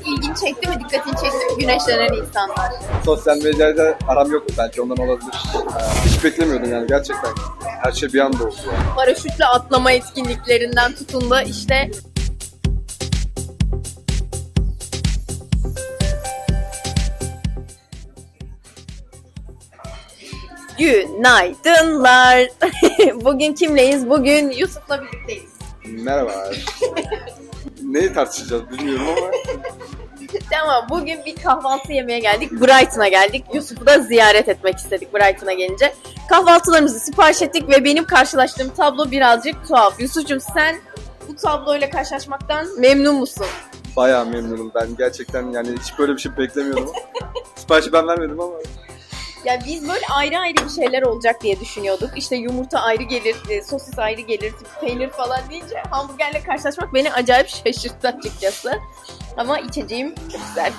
ilgini çekti mi, dikkatini çekti mi güneşlenen insanlar? Sosyal medyada aram yoktu belki ondan olabilir. Ee, hiç beklemiyordum yani gerçekten. Her şey bir anda oldu yani. Paraşütle atlama etkinliklerinden tutun da işte Günaydınlar. Bugün kimleyiz? Bugün Yusuf'la birlikteyiz. Merhaba. Neyi tartışacağız bilmiyorum ama Tamam bugün bir kahvaltı yemeye geldik. Brighton'a geldik. Yusuf'u da ziyaret etmek istedik Brighton'a gelince. Kahvaltılarımızı sipariş ettik ve benim karşılaştığım tablo birazcık tuhaf. Yusuf'cum sen bu tabloyla karşılaşmaktan memnun musun? bayağı memnunum. Ben gerçekten yani hiç böyle bir şey beklemiyordum. Siparişi ben vermedim ama Ya biz böyle ayrı ayrı bir şeyler olacak diye düşünüyorduk. İşte yumurta ayrı gelir, e, sosis ayrı gelir, peynir falan deyince hamburgerle karşılaşmak beni acayip şaşırttı açıkçası. Ama içeceğim çok güzel.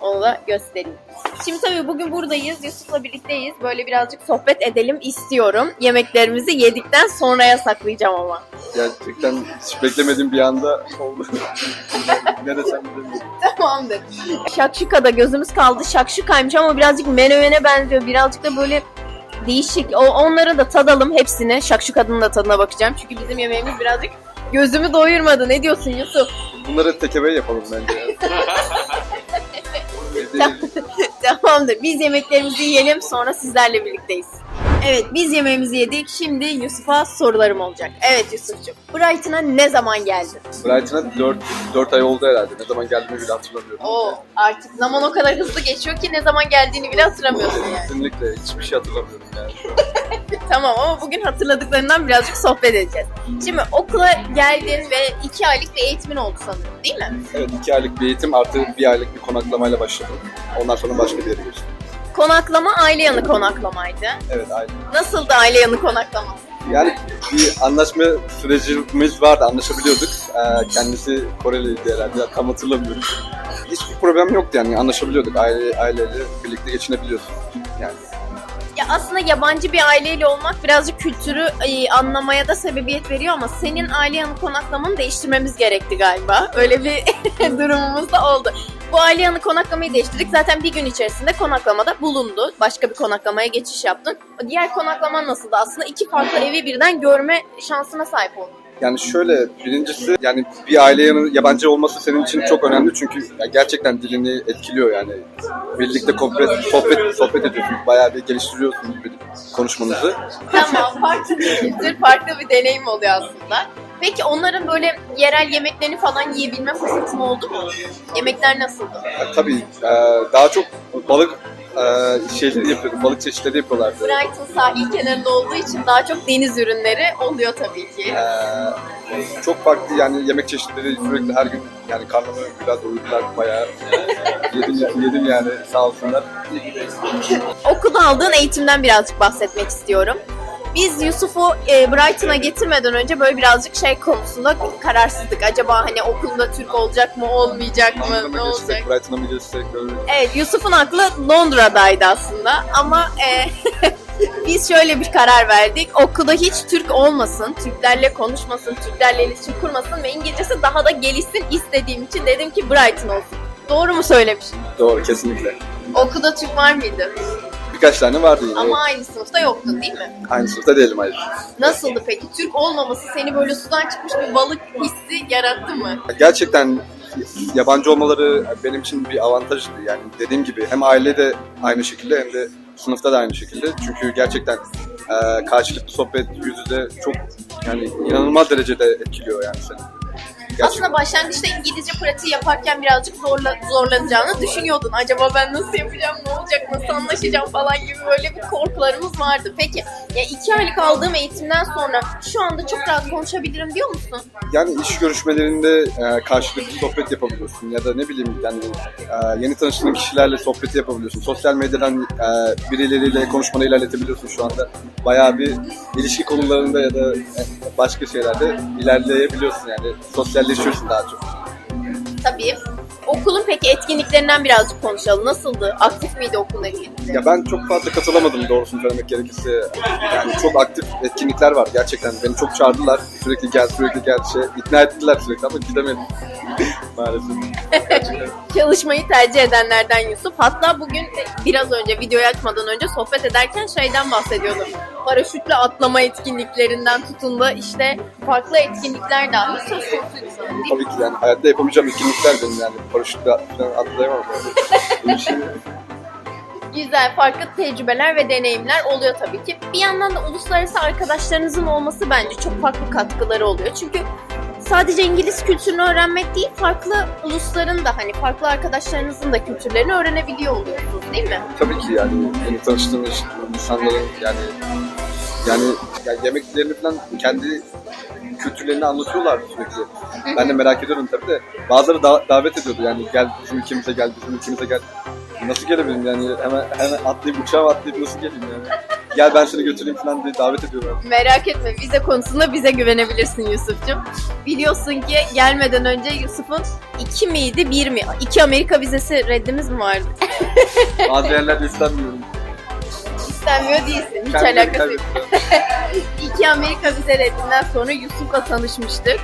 Onu da göstereyim. Şimdi tabii bugün buradayız. Yusuf'la birlikteyiz. Böyle birazcık sohbet edelim istiyorum. Yemeklerimizi yedikten sonraya saklayacağım ama. gerçekten hiç beklemediğim bir anda oldu. ne desem bilemiyorum. Tamamdır. Şakşuka'da gözümüz kaldı. Şakşuka'ymış ama birazcık menemene benziyor. Birazcık da böyle değişik. O, onları da tadalım hepsini. Şakşuka'nın da tadına bakacağım. Çünkü bizim yemeğimiz birazcık gözümü doyurmadı. Ne diyorsun Yusuf? Bunları tekebe yapalım bence. Tamamdır. Biz yemeklerimizi yiyelim sonra sizlerle birlikteyiz. Evet biz yemeğimizi yedik. Şimdi Yusuf'a sorularım olacak. Evet Yusuf'cum. Brighton'a ne zaman geldin? Brighton'a 4, 4 ay oldu herhalde. Ne zaman geldiğimi bile hatırlamıyorum. Oo artık zaman o kadar hızlı geçiyor ki ne zaman geldiğini bile hatırlamıyorsun yani. Kesinlikle hiçbir şey hatırlamıyorum yani. Tamam ama bugün hatırladıklarından birazcık sohbet edeceğiz. Şimdi okula geldin ve iki aylık bir eğitimin oldu sanırım değil mi? Evet 2 aylık bir eğitim artı bir aylık bir konaklamayla başladım. Ondan sonra başka bir yere geçtim. Konaklama aile yanı konaklamaydı. Evet aynen. Nasıldı aile yanı konaklama? Yani bir anlaşma sürecimiz vardı, anlaşabiliyorduk. Ee, kendisi Koreliydi herhalde, ya tam hatırlamıyorum. Hiçbir problem yoktu yani, anlaşabiliyorduk. Aile, aileyle birlikte geçinebiliyorduk. Yani Ya aslında yabancı bir aileyle olmak birazcık kültürü e, anlamaya da sebebiyet veriyor ama senin aile yanı konaklamanı değiştirmemiz gerekti galiba. Öyle bir durumumuz da oldu. Bu aile yanı konaklamayı değiştirdik. Zaten bir gün içerisinde konaklamada bulundu. Başka bir konaklamaya geçiş yaptın. Diğer konaklaman nasıldı? Aslında iki farklı evi birden görme şansına sahip oldun. Yani şöyle, birincisi yani bir aile yanı yabancı olması senin için çok önemli çünkü gerçekten dilini etkiliyor yani. Birlikte sohbet, sohbet, sohbet ediyorsunuz, bayağı bir geliştiriyorsunuz bir konuşmanızı. Tamam, farklı bir kültür, farklı bir deneyim oluyor aslında. Peki onların böyle yerel yemeklerini falan yiyebilme fırsatın oldu mu? Yemekler nasıldı? Ya, tabii e, daha çok balık e, şeyleri yapıyorduk, balık çeşitleri yapıyorlardı. Brighton sahil kenarında olduğu için daha çok deniz ürünleri oluyor tabii ki. Ee, çok farklı yani yemek çeşitleri sürekli her gün yani karnımı biraz doyurdular bayağı. yedim, yedim yani sağ olsunlar. Okulda aldığın eğitimden birazcık bahsetmek istiyorum. Biz Yusuf'u e, Brighton'a getirmeden önce böyle birazcık şey konusunda kararsızdık. Acaba hani okulda Türk olacak mı, olmayacak mı, London'a ne olacak? Brighton'a mı geçsek böyle. Evet, Yusuf'un aklı Londra'daydı aslında ama e, biz şöyle bir karar verdik. Okulda hiç Türk olmasın, Türklerle konuşmasın, Türklerle iletişim kurmasın ve İngilizcesi daha da gelişsin istediğim için dedim ki Brighton olsun. Doğru mu söylemişim? Doğru kesinlikle. Okulda Türk var mıydı? Birkaç tane vardı yine. Ama aynı sınıfta yoktun değil mi? Aynı sınıfta değilim hayır. Nasıldı peki? Türk olmaması seni böyle sudan çıkmış bir balık hissi yarattı mı? Gerçekten yabancı olmaları benim için bir avantajdı. Yani dediğim gibi hem aile de aynı şekilde hem de sınıfta da aynı şekilde. Çünkü gerçekten e, karşılıklı sohbet yüz yüze çok yani inanılmaz derecede etkiliyor yani seni. Aslında başlangıçta İngilizce pratiği yaparken birazcık zorla, zorlanacağını düşünüyordun. Acaba ben nasıl yapacağım, ne olacak, nasıl anlaşacağım falan gibi böyle bir korkularımız vardı. Peki ya iki aylık aldığım eğitimden sonra şu anda çok rahat konuşabilirim diyor musun? Yani iş görüşmelerinde e, karşılıklı sohbet yapabiliyorsun ya da ne bileyim yani e, yeni tanıştığın kişilerle sohbeti yapabiliyorsun. Sosyal medyadan e, birileriyle konuşmanı ilerletebiliyorsun şu anda. Bayağı bir ilişki konularında ya da e, başka şeylerde ilerleyebiliyorsun yani. Sosyalleşiyorsun daha çok. Tabii. Okulun peki etkinliklerinden birazcık konuşalım. Nasıldı? Aktif miydi okulun etkinlikleri? Ya ben çok fazla katılamadım doğrusunu söylemek gerekirse. Yani çok aktif etkinlikler var gerçekten. Beni çok çağırdılar. Sürekli gel, sürekli gel şey. ikna ettiler sürekli ama gidemedim maalesef. çalışmayı tercih edenlerden Yusuf. Hatta bugün biraz önce videoyu açmadan önce sohbet ederken şeyden bahsediyordum. Paraşütle atlama etkinliklerinden tutun da işte farklı etkinlikler dahi söz konusuydu sanırım? Tabii ki yani hayatta yapamayacağım etkinlikler benim yani. Paraşütle falan atlayamam. Bir şey Güzel, farklı tecrübeler ve deneyimler oluyor tabii ki. Bir yandan da uluslararası arkadaşlarınızın olması bence çok farklı katkıları oluyor. Çünkü sadece İngiliz kültürünü öğrenmek değil, farklı ulusların da hani farklı arkadaşlarınızın da kültürlerini öğrenebiliyor oluyorsunuz değil mi? tabii ki yani yeni tanıştığımız insanların yani yani, yani yemeklerini falan kendi kültürlerini anlatıyorlar sürekli. Ben de merak ediyorum tabii de. Bazıları da- davet ediyordu yani gel bizim ülkemize gel, bizim ülkemize gel. Nasıl gelebilirim yani hemen hemen atlayıp uçağa atlayıp nasıl geleyim yani. Gel ben seni götüreyim falan diye davet ediyorlar. Merak etme, vize konusunda bize güvenebilirsin Yusuf'cum. Biliyorsun ki gelmeden önce Yusuf'un iki miydi, bir mi? İki Amerika vizesi reddimiz mi vardı? Bazı yerlerde istenmiyorum. İstenmiyor değilsin, hiç Kendileri alakası yok. İki Amerika vize reddinden sonra Yusuf'la tanışmıştık.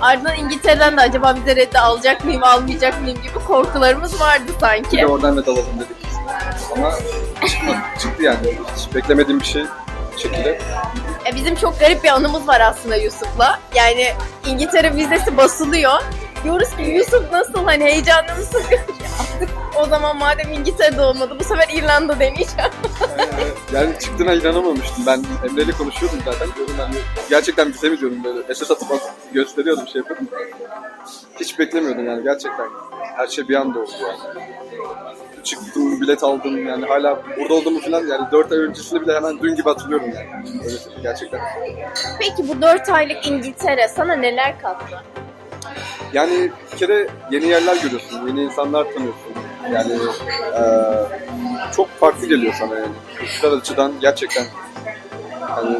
Ardından İngiltere'den de acaba vize reddi alacak mıyım, almayacak mıyım gibi korkularımız vardı Bir sanki. de oradan da dalalım dedik. Ama çıktı, çıktı yani. Hiç beklemediğim bir şey şekilde. E, bizim çok garip bir anımız var aslında Yusuf'la. Yani İngiltere vizesi basılıyor. Diyoruz ki Yusuf nasıl hani heyecanlı mısın? O zaman madem İngiltere'de olmadı bu sefer İrlanda deneyeceğim. Yani çıktığına inanamamıştım. Ben Emre'yle konuşuyordum zaten. Diyordum ben gerçekten bize mi diyordum böyle. SS atıp atıp gösteriyordum şey yapıyordum. Hiç beklemiyordum yani gerçekten. Her şey bir anda oldu yani. Çıktım, bilet aldım yani hala burada olduğumu falan yani 4 ay öncesini bile hemen dün gibi hatırlıyorum yani. Öyle gerçekten. Peki bu 4 aylık İngiltere sana neler kattı? Yani bir kere yeni yerler görüyorsun, yeni insanlar tanıyorsun. Yani eee, çok farklı geliyor sana yani. Kültürel açıdan gerçekten hani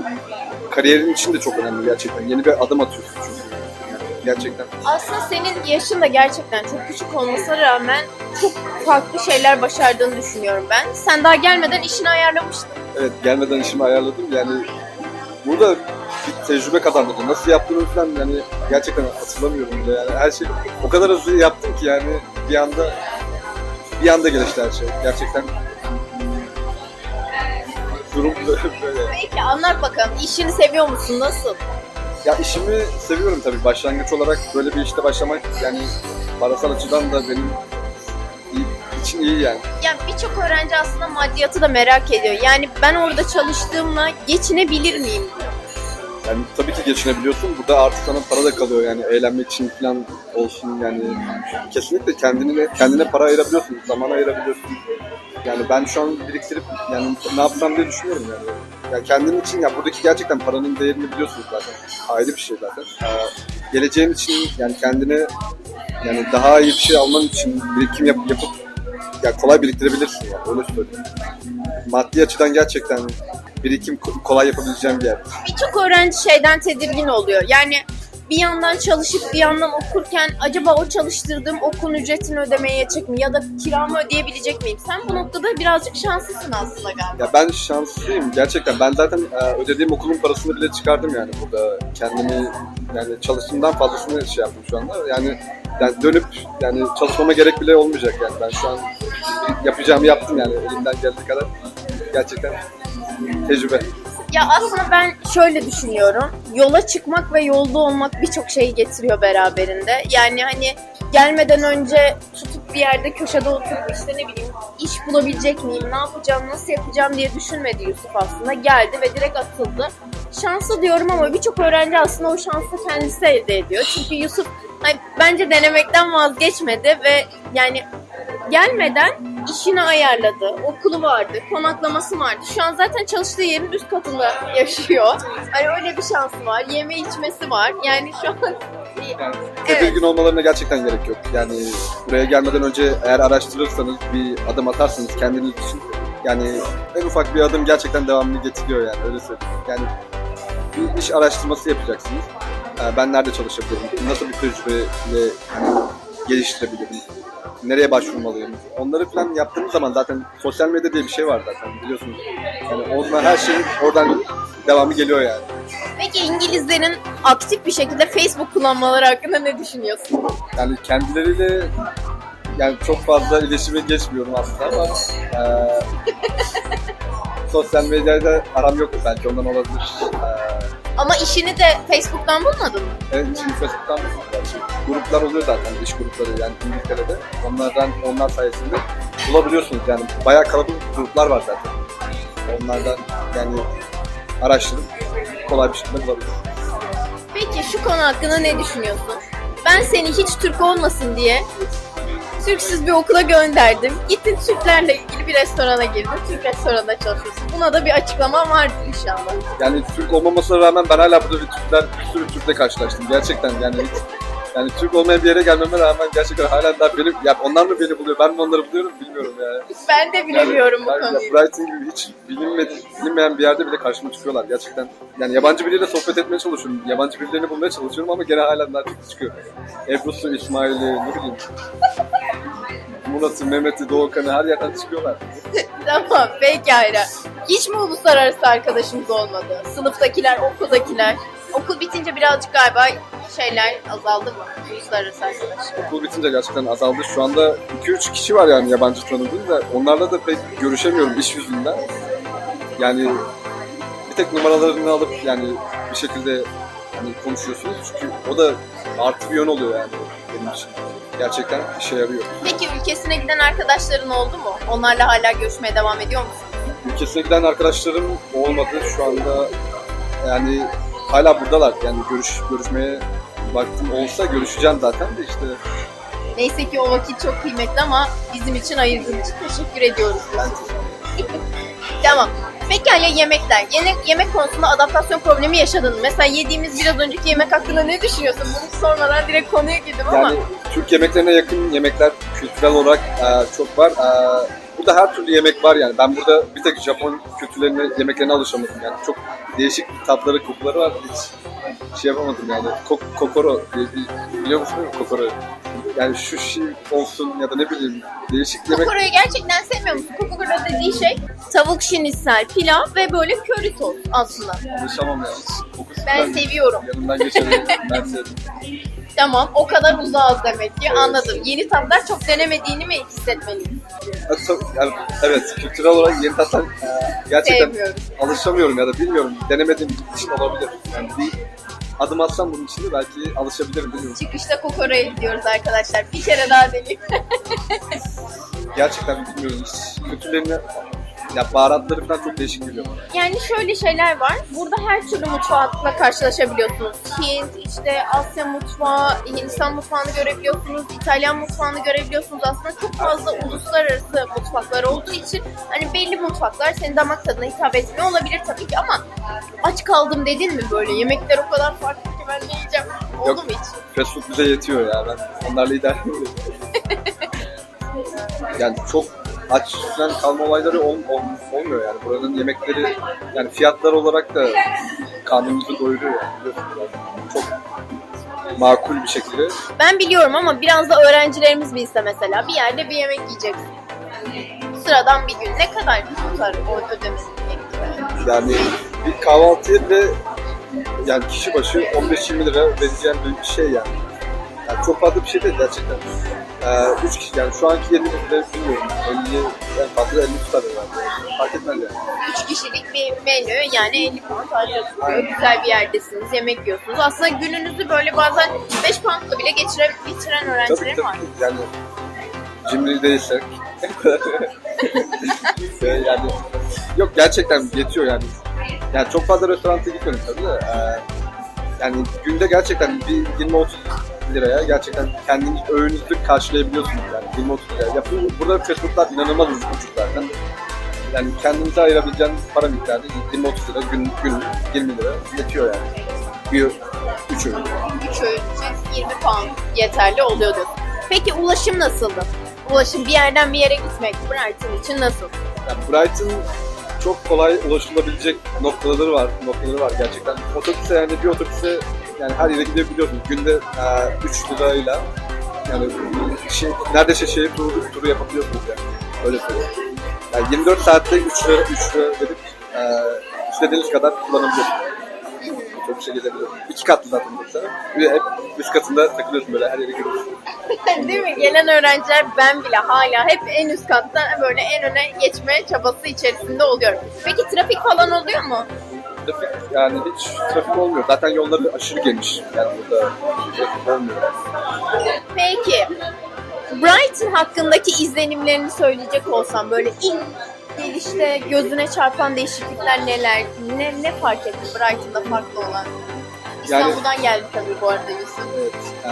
kariyerin için de çok önemli gerçekten. Yeni bir adım atıyorsun çünkü. Yani gerçekten. Aslında senin yaşın da gerçekten çok küçük olmasına rağmen çok farklı şeyler başardığını düşünüyorum ben. Sen daha gelmeden işini ayarlamıştın. Evet gelmeden işimi ayarladım. Yani burada bir tecrübe kazandırdı. Nasıl yaptığımı falan yani gerçekten hatırlamıyorum bile. Yani her şey o kadar hızlı yaptım ki yani bir anda bir anda gelişti her şey. Gerçekten durum böyle. Peki anlat bakalım işini seviyor musun? Nasıl? Ya işimi seviyorum tabii. Başlangıç olarak böyle bir işte başlamak yani parasal açıdan da benim iyi, için iyi yani. Yani birçok öğrenci aslında maddiyatı da merak ediyor. Yani ben orada çalıştığımla geçinebilir miyim. Yani tabii ki geçinebiliyorsun. Burada artık sana para da kalıyor yani eğlenmek için falan olsun yani. Kesinlikle kendine kendine para ayırabiliyorsun, zaman ayırabiliyorsun. Yani ben şu an biriktirip yani ne yapsam diye düşünüyorum yani. Yani kendin için ya buradaki gerçekten paranın değerini biliyorsunuz zaten. Ayrı bir şey zaten. Ee, geleceğin için yani kendine yani daha iyi bir şey alman için birikim yap, yapıp ya kolay biriktirebilirsin yani öyle söyleyeyim. Maddi açıdan gerçekten birikim ko- kolay yapabileceğim bir yer. Birçok öğrenci şeyden tedirgin oluyor. Yani bir yandan çalışıp bir yandan okurken acaba o çalıştırdığım okulun ücretini ödemeye yetecek mi? Ya da kiramı ödeyebilecek miyim? Sen bu noktada birazcık şanslısın aslında galiba. Ya ben şanslıyım gerçekten. Ben zaten e, ödediğim okulun parasını bile çıkardım yani burada. Kendimi yani çalıştığımdan fazlasını şey yaptım şu anda. Yani, yani dönüp yani çalışmama gerek bile olmayacak yani. Ben şu an yapacağımı yaptım yani elimden geldiği kadar. Gerçekten tecrübe. Ya aslında ben şöyle düşünüyorum. Yola çıkmak ve yolda olmak birçok şeyi getiriyor beraberinde. Yani hani gelmeden önce tutup bir yerde köşede oturup işte ne bileyim iş bulabilecek miyim, ne yapacağım, nasıl yapacağım diye düşünmedi Yusuf aslında. Geldi ve direkt atıldı. Şanslı diyorum ama birçok öğrenci aslında o şansı kendisi elde ediyor. Çünkü Yusuf hani bence denemekten vazgeçmedi ve yani gelmeden işini ayarladı. Okulu vardı, konaklaması vardı. Şu an zaten çalıştığı yerin üst katında yaşıyor. Hani öyle bir şansı var. Yeme içmesi var. Yani şu an tedirgin olmalarına gerçekten gerek yok. Yani buraya gelmeden önce eğer araştırırsanız bir adım atarsanız kendiniz için yani en ufak bir adım gerçekten devamını getiriyor yani öyle söyleyeyim. Yani bir iş araştırması yapacaksınız. Ee, Ben nerede çalışabilirim? Nasıl bir tecrübeyle hani geliştirebilirim? Nereye başvurmalıyım? Onları falan yaptığınız zaman zaten sosyal medya diye bir şey var zaten biliyorsunuz. Yani onunla her şey oradan devamı geliyor yani. Peki İngilizlerin aktif bir şekilde Facebook kullanmaları hakkında ne düşünüyorsun? Yani kendileriyle yani çok fazla iletişime geçmiyorum aslında ama eee sosyal medyada aram yok belki ondan olabilir. Eee Ama işini de Facebook'tan bulmadın mı? Evet, şimdi Facebook'tan gerçi gruplar oluyor zaten, iş grupları yani İngiltere'de. Onlardan, onlar sayesinde bulabiliyorsunuz yani. Bayağı kalabalık gruplar var zaten. Onlardan yani araştırıp kolay bir şekilde bulabilirsiniz. Peki şu konu hakkında ne düşünüyorsun? Ben seni hiç Türk olmasın diye Türksüz bir okula gönderdim. Gittin Türklerle ilgili bir restorana girdin. Türk restoranında çalışıyorsun. Buna da bir açıklama vardır inşallah. Yani Türk olmamasına rağmen ben hala burada bir Türkler, bir sürü Türk'le karşılaştım. Gerçekten yani yani Türk olmayan bir yere gelmeme rağmen gerçekten hala daha benim, ya onlar mı beni buluyor, ben mi onları buluyorum bilmiyorum yani. Ben de bilemiyorum bu yani, konuyu. Brighton gibi hiç bilinmedi, bilinmeyen bir yerde bile karşıma çıkıyorlar gerçekten. Yani yabancı biriyle sohbet etmeye çalışıyorum. Yabancı birilerini bulmaya çalışıyorum ama gene hala daha çok çıkıyor. Ebru'su, İsmail'i, ne bileyim. Murat'ı, Mehmet'i, Doğukan'ı her yerden çıkıyorlar. Tamam peki Ayra. Hiç mi uluslararası arkadaşımız olmadı? Sınıftakiler, okuldakiler. Okul bitince birazcık galiba şeyler azaldı mı? Uluslararası arkadaşlar. Okul bitince gerçekten azaldı. Şu anda 2-3 kişi var yani yabancı tanıdığım da onlarla da pek görüşemiyorum iş yüzünden. Yani bir tek numaralarını alıp yani bir şekilde hani konuşuyorsunuz çünkü o da artı bir yön oluyor yani benim için. Gerçekten işe yarıyor. Peki ülkesine giden arkadaşların oldu mu? Onlarla hala görüşmeye devam ediyor musun? Ülkesine giden arkadaşlarım olmadı şu anda yani hala buradalar yani görüş görüşmeye vaktim olsa görüşeceğim zaten de işte Neyse ki o vakit çok kıymetli ama bizim için ayırdığın için teşekkür ediyoruz. tamam. Pekala yemekler. Yemek, yemek konusunda adaptasyon problemi yaşadın mı? Mesela yediğimiz biraz önceki yemek hakkında ne düşünüyorsun? Bunu sormadan direkt konuya girdim ama. Yani Türk yemeklerine yakın yemekler kültürel olarak e, çok var. E, burada her türlü yemek var yani. Ben burada bir tek Japon kültürlerine, yemeklerine alışamadım yani. Çok değişik tatları, kokuları var. Hiç şey yapamadım yani. Kok- kokoro diye bir, biliyor musun? Kokoro. Yani şu şey olsun ya da ne bileyim değişik yemek. Kokoro'yu gerçekten sevmiyor musun? Kokoro dediği şey tavuk şinisel, pilav ve böyle köri sos aslında. Alışamam yani. Kokusu Ben seviyorum. Yanından geçerim. ben sevdim. Tamam o kadar uzağız demek ki anladım. Yeni tatlar çok denemediğini mi hissetmeliyim? Ya, çok- yani, evet kültürel olarak yeni tatlar gerçekten Sevmiyorum. alışamıyorum ya da bilmiyorum denemediğim için olabilir. Yani bir adım atsam bunun için de belki alışabilirim bilmiyorum. Çıkışta Kokoro'ya gidiyoruz arkadaşlar. Bir kere daha deneyim. Gerçekten bilmiyorum hiç kültürlerini ya baharatları falan çok değişik geliyor. Yani şöyle şeyler var. Burada her türlü mutfakla karşılaşabiliyorsunuz. Hint, işte Asya mutfağı, Hindistan mutfağını görebiliyorsunuz, İtalyan mutfağını görebiliyorsunuz. Aslında çok fazla uluslararası mutfaklar olduğu için hani belli mutfaklar senin damak tadına hitap etmiyor olabilir tabii ki ama aç kaldım dedin mi böyle? Yemekler o kadar farklı ki ben ne yiyeceğim? Oldu Yok. mu hiç? Fast food bize yetiyor ya ben onlarla idare ediyorum. yani çok aç falan kalma olayları ol, ol- olmuyor yani. Buranın yemekleri yani fiyatlar olarak da karnımızı doyuruyor yani biliyorsunuz. Çok makul bir şekilde Ben biliyorum ama biraz da öğrencilerimiz bilse mesela bir yerde bir yemek yiyeceksin. Sıradan bir gün ne kadar tutar o ödemesi? Yani bir kahvaltıya bile yani kişi başı 15-20 lira vereceğim bir şey yani. Yani. çok fazla bir şey değil gerçekten. Ee, üç kişi yani şu anki yerimizde bilmiyorum 50 en fazla 50 tutar herhalde. Fark etmez yani. 3 kişilik bir menü yani 50 pound harcıyorsunuz. Güzel bir yerdesiniz, yemek yiyorsunuz. Aslında gününüzü böyle bazen 5 poundla bile geçire, geçiren Tabii öğrencilerim var. tabii yani cimri değilsek Ve yani yok gerçekten yetiyor yani. Yani çok fazla restoranta gitmedim tabii de. Ee, yani günde gerçekten bir 20-30 liraya gerçekten kendiniz öğünüzü karşılayabiliyorsunuz yani 20-30 liraya. Yapıyor. Burada fast foodlar inanılmaz ucuz zaten. Yani kendinize ayırabileceğiniz para miktarı 20-30 lira gün, gün 20 lira yetiyor yani. Bir üç öğün. 3 öğün için 20 pound yeterli oluyordu. Peki ulaşım nasıldı? Ulaşım bir yerden bir yere gitmek Brighton için nasıl? Yani Brighton çok kolay ulaşılabilecek noktaları var, noktaları var gerçekten. Otobüse yani bir otobüse yani her yere gidebiliyorsunuz. Günde e, 3 lirayla yani şey, neredeyse şehir turu, turu yapabiliyorsunuz yani. Öyle söyleyeyim. Yani 24 saatte 3 lira, 3 lira verip e, istediğiniz kadar kullanabiliyorsunuz. Otobüse gidebiliyorsunuz. İki katlı zaten burası. Bir hep üst katında takılıyorsun böyle her yere giriyorsun. Değil mi? Gelen öğrenciler ben bile hala hep en üst katta böyle en öne geçme çabası içerisinde oluyorum. Peki trafik falan oluyor mu? Trafik yani hiç trafik olmuyor. Zaten yolları aşırı geniş. Yani burada trafik olmuyor. Peki Brighton hakkındaki izlenimlerini söyleyecek olsam böyle ilk gelişte gözüne çarpan değişiklikler neler? Ne, ne fark ettin Brighton'da farklı olan? Yani- İstanbul'dan geldi tabii bu arada Yusuf. Evet. Ee,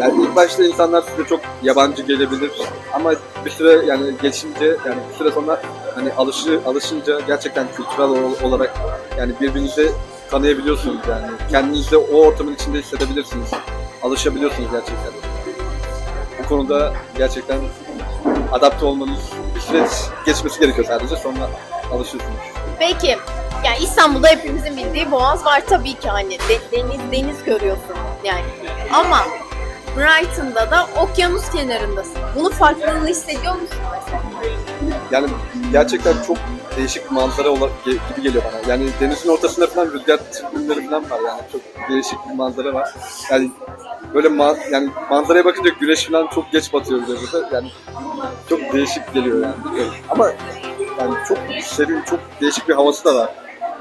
yani ilk başta insanlar size çok yabancı gelebilir ama bir süre yani geçince yani bir süre sonra hani alışı alışınca gerçekten kültürel ol- olarak yani birbirinizi tanıyabiliyorsunuz yani kendinizi o ortamın içinde hissedebilirsiniz. Alışabiliyorsunuz gerçekten. Bu konuda gerçekten adapte olmanız bir süreç geçmesi gerekiyor sadece sonra alışıyorsunuz. Peki yani İstanbul'da hepimizin bildiği Boğaz var tabii ki hani de- deniz deniz görüyorsun yani. Ama Brighton'da da okyanus kenarındasın. Bunu farklılığını hissediyor musun mesela? Yani gerçekten çok değişik manzara gibi geliyor bana. Yani denizin ortasında falan rüzgar türbinleri falan var yani çok değişik bir manzara var. Yani böyle ma- yani manzaraya bakınca güneş falan çok geç batıyor bir de burada. Yani çok değişik geliyor yani. Ama yani çok serin, çok değişik bir havası da var.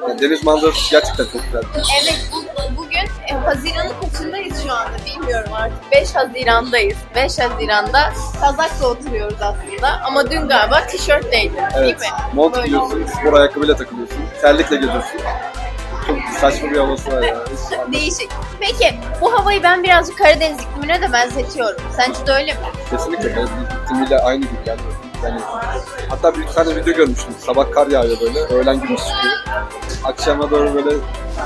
Yani deniz manzarası gerçekten çok güzel. Evet bu, bugün e, Haziran'ın kaçındayız şu anda bilmiyorum artık. 5 Haziran'dayız. 5 Haziran'da kazakla oturuyoruz aslında ama dün galiba tişörtteydi değil Evet, mi? mont Böyle. giyiyorsun, spor ayakkabıyla takılıyorsun, terlikle geziyorsun. Çok saçma bir havası var yani. Hiç anlamıyorum. Değişik. Peki bu havayı ben birazcık Karadeniz iklimine de benzetiyorum. Sence de öyle mi? Kesinlikle benim iklimiyle aynı gibi yani. Yani. Hatta bir tane video görmüştüm. Sabah kar yağıyor böyle, öğlen güneş çıkıyor. Akşama doğru böyle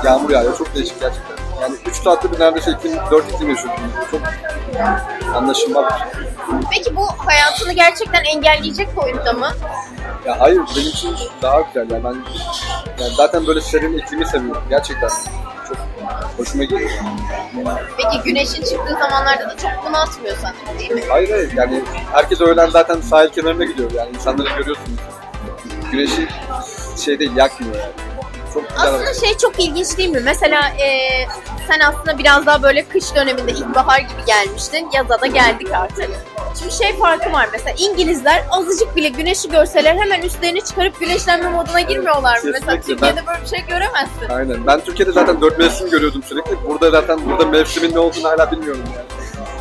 yağmur yağıyor. Çok değişik gerçekten. Yani 3 saatte bir neredeyse iklim, 4 iklim yaşıyoruz. Çok anlaşılmaz. bir şey. Peki bu hayatını gerçekten engelleyecek boyutta mı? Ya hayır benim için daha güzel yani ben yani zaten böyle serin iklimi seviyorum gerçekten. Hoşuma gidiyor. Peki güneşin çıktığı zamanlarda da çok bunaltmıyor sanırım değil mi? Hayır hayır yani herkes öğlen zaten sahil kenarına gidiyor yani insanları görüyorsunuz. Güneşi şey değil yakmıyor yani. Çok güzel. Aslında şey çok ilginç değil mi? Mesela eee, sen aslında biraz daha böyle kış döneminde ilkbahar gibi gelmiştin. Yaza da geldik artık. Şimdi şey farkı var mesela İngilizler azıcık bile güneşi görseler hemen üstlerini çıkarıp güneşlenme moduna girmiyorlar mı? Mesela. Türkiye'de böyle bir şey göremezsin. Aynen. Ben Türkiye'de zaten dört mevsim görüyordum sürekli. Burada zaten burada mevsimin ne olduğunu hala bilmiyorum yani.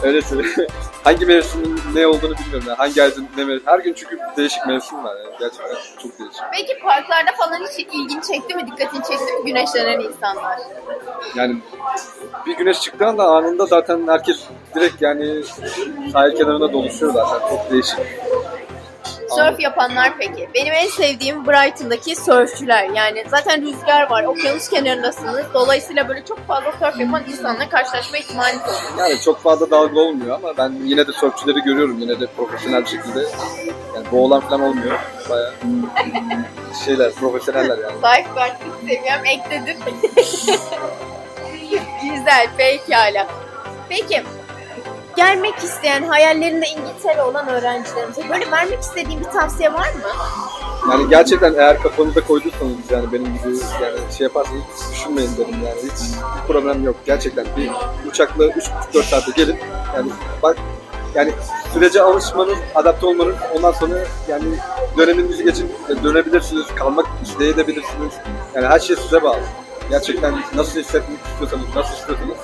Öyle söyleyeyim. Hangi mevsimin ne olduğunu bilmiyorum yani. Hangi ayın ne mevsim. Her gün çünkü değişik mevsim var yani. Gerçekten çok değişik. Peki parklarda falan hiç ilgini çekti mi? Dikkatini çekti mi güneşlenen insanlar? Yani güneş çıktığı anda anında zaten herkes direkt yani sahil kenarına doluşuyor zaten. Çok değişik. Sörf yapanlar peki. Benim en sevdiğim Brighton'daki sörfçüler. Yani zaten rüzgar var, okyanus kenarındasınız. Dolayısıyla böyle çok fazla sörf yapan insanla karşılaşma ihtimaliniz oluyor. Yani çok fazla dalga olmuyor ama ben yine de sörfçüleri görüyorum. Yine de profesyonel bir şekilde. Yani boğulan falan olmuyor. Bayağı şeyler, profesyoneller yani. Lifeguardlık seviyem ekledim. Güzel, pekala. Peki, gelmek isteyen, hayallerinde İngiltere olan öğrencilerimize böyle vermek istediğin bir tavsiye var mı? Yani gerçekten eğer kafanıza koyduysanız yani benim gibi yani şey yaparsanız hiç düşünmeyin derim yani hiç bir problem yok gerçekten bir uçakla 3,5-4 saate gelin yani bak yani sürece alışmanız, adapte olmanız ondan sonra yani döneminizi geçin dönebilirsiniz, kalmak isteyebilirsiniz yani her şey size bağlı. Gerçekten nasıl hissetmek istiyorsanız, nasıl istiyorsanız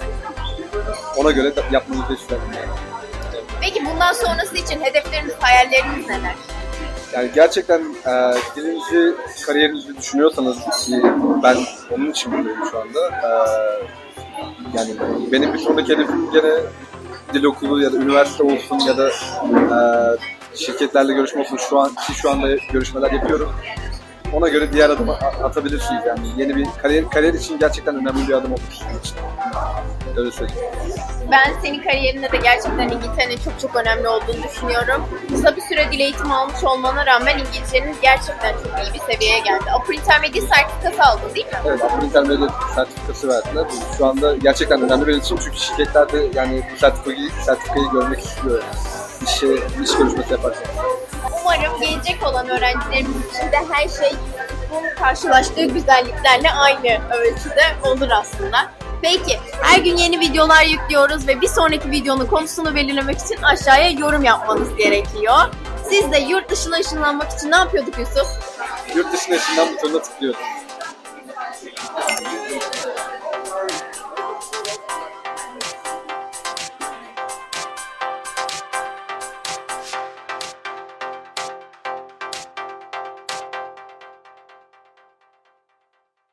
ona göre yapmanızı isterim yani. Peki bundan sonrası için hedefleriniz, hayalleriniz neler? Yani gerçekten e, dilinizi, kariyerinizi düşünüyorsanız ki ben onun için buradayım şu anda. E, yani benim bir sonraki hedefim gene dil okulu ya da üniversite olsun ya da e, şirketlerle görüşme olsun. Şu an ki şu anda görüşmeler yapıyorum. Ona göre diğer adımı atabilirsiniz yani. Yeni bir kariyer kariyer için gerçekten önemli bir adım olur. Öyle söyleyeyim. Ben senin kariyerinde de gerçekten İngiltere'nin çok çok önemli olduğunu düşünüyorum. Kısa bir süre dil eğitimi almış olmana rağmen İngilizcenin gerçekten çok iyi bir seviyeye geldi. Upper Intermediate sertifikası aldın değil mi? Evet, Upper Intermediate sertifikası verdiler. Şu anda gerçekten önemli benim için çünkü şirketler de yani bu sertifikayı, sertifikayı görmek istiyor. Yani. İşe, iş görüşmesi yaparken. Umarım gelecek olan öğrencilerimiz için de her şey bunun karşılaştığı güzelliklerle aynı ölçüde olur aslında. Peki her gün yeni videolar yüklüyoruz ve bir sonraki videonun konusunu belirlemek için aşağıya yorum yapmanız gerekiyor. Siz de yurt dışına ışınlanmak için ne yapıyorduk Yusuf? Yurt dışına ışından butonuna tıklıyoruz.